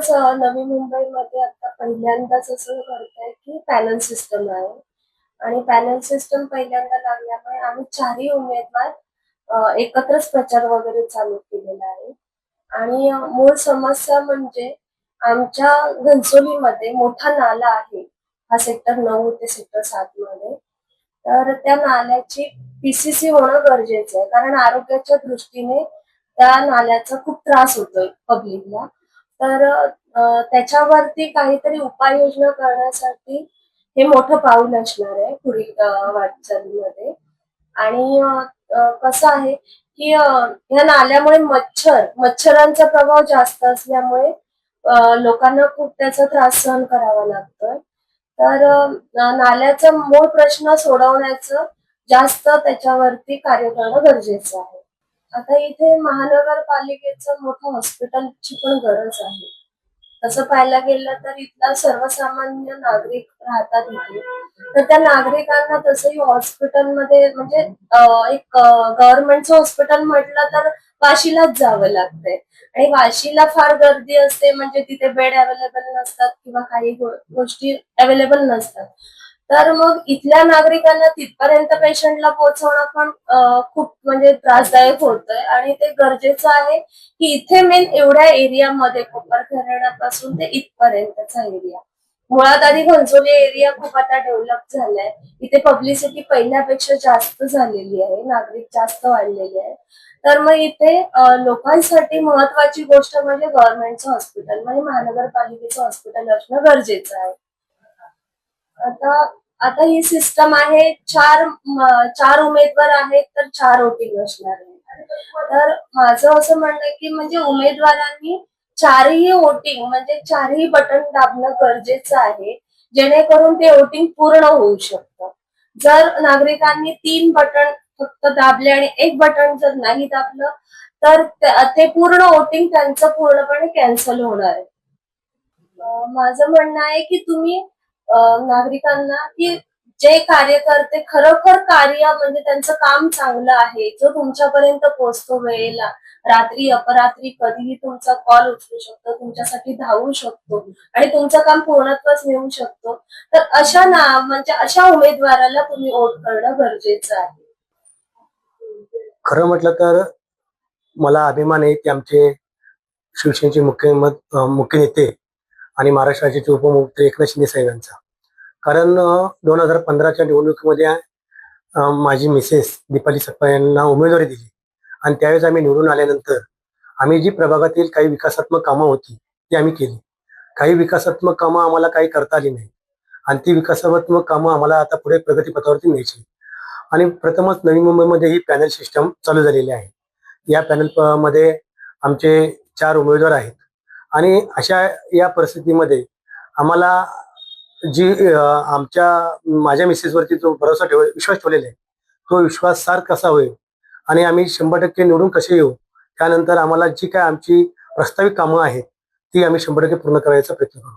प्रथमच नवी मुंबईमध्ये आता पहिल्यांदाच असं करतंय की पॅनल सिस्टम आहे. आणि पॅनल सिस्टम पहिल्यांदा लागल्यामुळे आम्ही चारही उमेदवार एकत्रच प्रचार वगैरे चालू केलेला आहे. आणि मूळ समस्या म्हणजे आमच्या घनसोलीमध्ये मोठा नाला आहे. हा सेक्टर नऊ ते सेक्टर सात मध्ये. तर त्या नाल्याची पीसीसी होणं गरजेचं आहे. कारण आरोग्याच्या दृष्टीने त्या नाल्याचा खूप त्रास होतोय पब्लिकला तर त्याच्यावरती काहीतरी उपाययोजना करण्यासाठी हे मोठं पाऊल असणार आहे पुढील वाटचालीमध्ये. आणि कसं आहे की ह्या नाल्यामुळे मच्छर मच्छरांचा प्रभाव जास्त असल्यामुळे लोकांना खूप त्याचा त्रास सहन करावा लागतोय. तर नाल्याचा मूळ प्रश्न सोडवण्याचं जास्त त्याच्यावरती कार्य करणं गरजेचं आहे. आता इथे महानगरपालिकेचं मोठं हॉस्पिटलची पण गरज आहे. तसं पाहायला गेलं तर इथला सर्वसामान्य नागरिक राहतात इथे. तर त्या नागरिकांना तसंही हॉस्पिटलमध्ये म्हणजे एक गव्हर्नमेंटचं हॉस्पिटल म्हटलं तर वाशीलाच जावं लागतंय. आणि वाशीला फार गर्दी असते म्हणजे तिथे बेड अवेलेबल नसतात किंवा काही गोष्टी अवेलेबल नसतात. तर मग इथल्या नागरिकांना तिथपर्यंत पेशंटला पोहोचवणं पण खूप म्हणजे त्रासदायक होतंय. आणि ते गरजेचं आहे की इथे मेन एवढ्या एरियामध्ये कोपर खरेड्यापासून ते इथपर्यंतचा एरिया मुळात आधी घनसोली एरिया खूप आता डेव्हलप झालाय. इथे पब्लिसिटी पहिल्यापेक्षा जास्त झालेली आहे. नागरिक जास्त वाढलेले आहे तर मग इथे लोकांसाठी महत्वाची गोष्ट म्हणजे गव्हर्नमेंटचं हॉस्पिटल म्हणजे महानगरपालिकेचं हॉस्पिटल असणं गरजेचं आहे. आता आता ही सिस्टम आहे चार चार उमेदवार आहेत तर चार वोटिंग असणार आहे तर माझं असं म्हणणं आहे की म्हणजे उमेदवारांनी चारही वोटिंग म्हणजे चारही बटन दाबणं गरजेचं आहे जेणेकरून ते वोटिंग पूर्ण होऊ शकतं. जर नागरिकांनी तीन बटन फक्त दाबले आणि एक बटन जर नाही दाबलं तर ते पूर्ण वोटिंग त्यांचं पूर्णपणे कॅन्सल होणार आहे. माझं म्हणणं आहे की तुम्ही नागरिकांना की जे कार्यकर्ते खरोखर कार्य म्हणजे त्यांचं काम चांगलं आहे जो तुमच्यापर्यंत पोहोचतो वेळेला रात्री अपरात्री कधीही तुमचा कॉल उचलू शकतो तुमच्यासाठी धावू शकतो आणि तुमचं काम पूर्णत्वच नेऊ शकतो तर अशा ना म्हणजे अशा उमेदवाराला तुम्ही वोट करणं गरजेचं आहे. खरं म्हटलं तर मला अभिमान आहे की आमचे शिवसेनेचे मुख्य मुख्य नेते आणि महाराष्ट्र राज्याचे उपमुख्यमंत्री एकनाथ शिंदे साहेबांचा. कारण दोन हजार पंधराच्या निवडणुकीमध्ये माझी मिसेस दीपाली सप्पा यांना उमेदवारी दिली. आणि त्यावेळेस आम्ही निवडून आल्यानंतर आम्ही जी प्रभागातील काही विकासात्मक कामं होती ती आम्ही केली. काही विकासात्मक कामं आम्हाला काही करता आली नाही आणि ती विकासात्मक कामं आम्हाला आता पुढे प्रगतीपथावरती न्यायची. आणि प्रथमच नवी मुंबईमध्ये ही पॅनल सिस्टम चालू झालेली आहे. या पॅनलमध्ये आमचे चार उमेदवार आहेत. आणि अशा या परिस्थितीमध्ये आम्हाला जी आमच्या माझ्या मिसेसवरती जो भरोसा ठेव विश्वास ठेवलेला आहे तो विश्वास सार कसा होईल? आणि आम्ही शंभर टक्के निवडून कसे येऊ? त्यानंतर आम्हाला जी काय आमची प्रस्तावित कामं आहेत ती आम्ही शंभर टक्के पूर्ण करायचा प्रयत्न करू.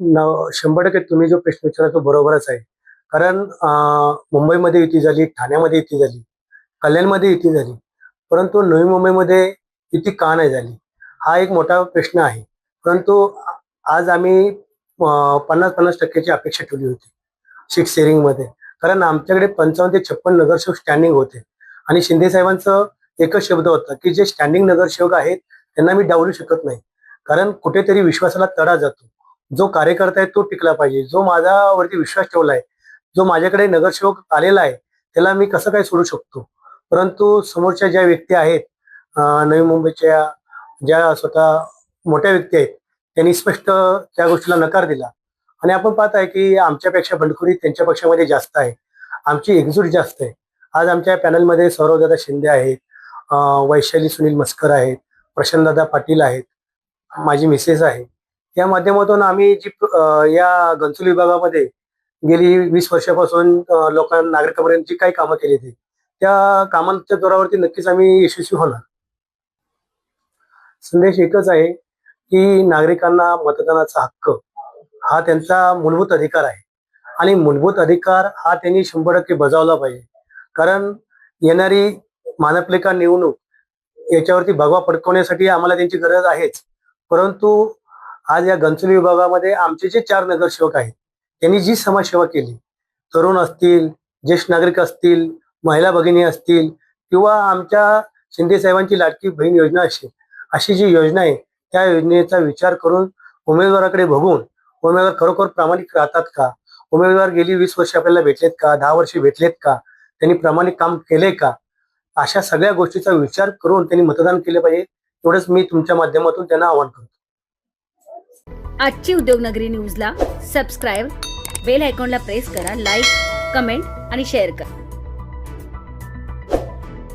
न- शंभर टक्के तुम्ही जो प्रश्न विचारला तो बरोबरच आहे. कारण मुंबईमध्ये युती झाली ठाण्यामध्ये युती झाली कल्याणमध्ये युती झाली परंतु नवी मुंबईमध्ये युती का नाही झाली? हा एक मोठा प्रश्न आहे. परंतु आज आम्ही पन्नास पन्नास टक्क्याची अपेक्षा ठेवली होती सिक्स सेरिंगमध्ये कारण आमच्याकडे पंचावन्न ते छप्पन नगरसेवक स्टँडिंग होते. आणि शिंदे साहेबांचं एकच शब्द होता की जे स्टँडिंग नगरसेवक आहेत त्यांना मी डावलू शकत नाही. कारण कुठेतरी विश्वासाला तडा जातो. जो कार्यकर्ता आहे तो टिकला पाहिजे. जो माझ्यावरती विश्वास ठेवलाय जो माझ्याकडे नगरसेवक आलेला आहे त्याला मी कसं काय सोडू शकतो? परंतु समोरच्या ज्या व्यक्ती आहेत नवी मुंबईच्या ज्या स्वतः मोठ्या व्यक्ती आहेत त्यांनी स्पष्ट त्या गोष्टीला नकार दिला. आणि आपण पाहत आहे की आमच्यापेक्षा बंडखोरी त्यांच्या पक्षामध्ये जास्त आहे. आमची एकजूट जास्त आहे. आज आमच्या पॅनलमध्ये सौरवदादा शिंदे आहेत वैशाली सुनील मस्कर आहेत प्रशांतदादा पाटील आहेत माझी मिसेस आहे. या माध्यमातून आम्ही जी या घनसोली विभागामध्ये गेली वीस वर्षापासून लोकांना नागरिकांपर्यंत जी काही कामं केली ती त्या कामांच्या जोरावरती नक्कीच आम्ही यशस्वी होणार. संदेश एकच आहे की नागरिकांना मतदानाचा हक्क हा त्यांचा मूलभूत अधिकार आहे. आणि मूलभूत अधिकार हा त्यांनी शंभर टक्के बजावला पाहिजे. कारण येणारी मानपलिका निवडणूक याच्यावरती भगवा पडकवण्यासाठी आम्हाला त्यांची गरज आहेच. परंतु आज या गणचुली विभागामध्ये आमचे जे चार नगरसेवक आहेत त्यांनी जी समाजसेवा केली तरुण असतील ज्येष्ठ नागरिक असतील महिला भगिनी असतील किंवा आमच्या शिंदे साहेबांची लाडकी बहीण योजना असेल अशी जी योजना आहे त्या योजनेचा विचार करून उमेदवाराकडे बघून उमेदवार खरोखर प्रामाणिक राहतात का? उमेदवार गेली वीस वर्ष आपल्याला भेटलेत का? दहा वर्षे भेटलेत का? त्यांनी प्रामाणिक काम केले का? अशा सगळ्या गोष्टीचा विचार करून त्यांनी मतदान केले पाहिजे. एवढंच मी तुमच्या माध्यमातून त्यांना आवाहन करतो. आजची उद्योगनगरी न्यूजला सबस्क्राईब बेल आयकॉनला प्रेस करा लाईक कमेंट आणि शेअर करा.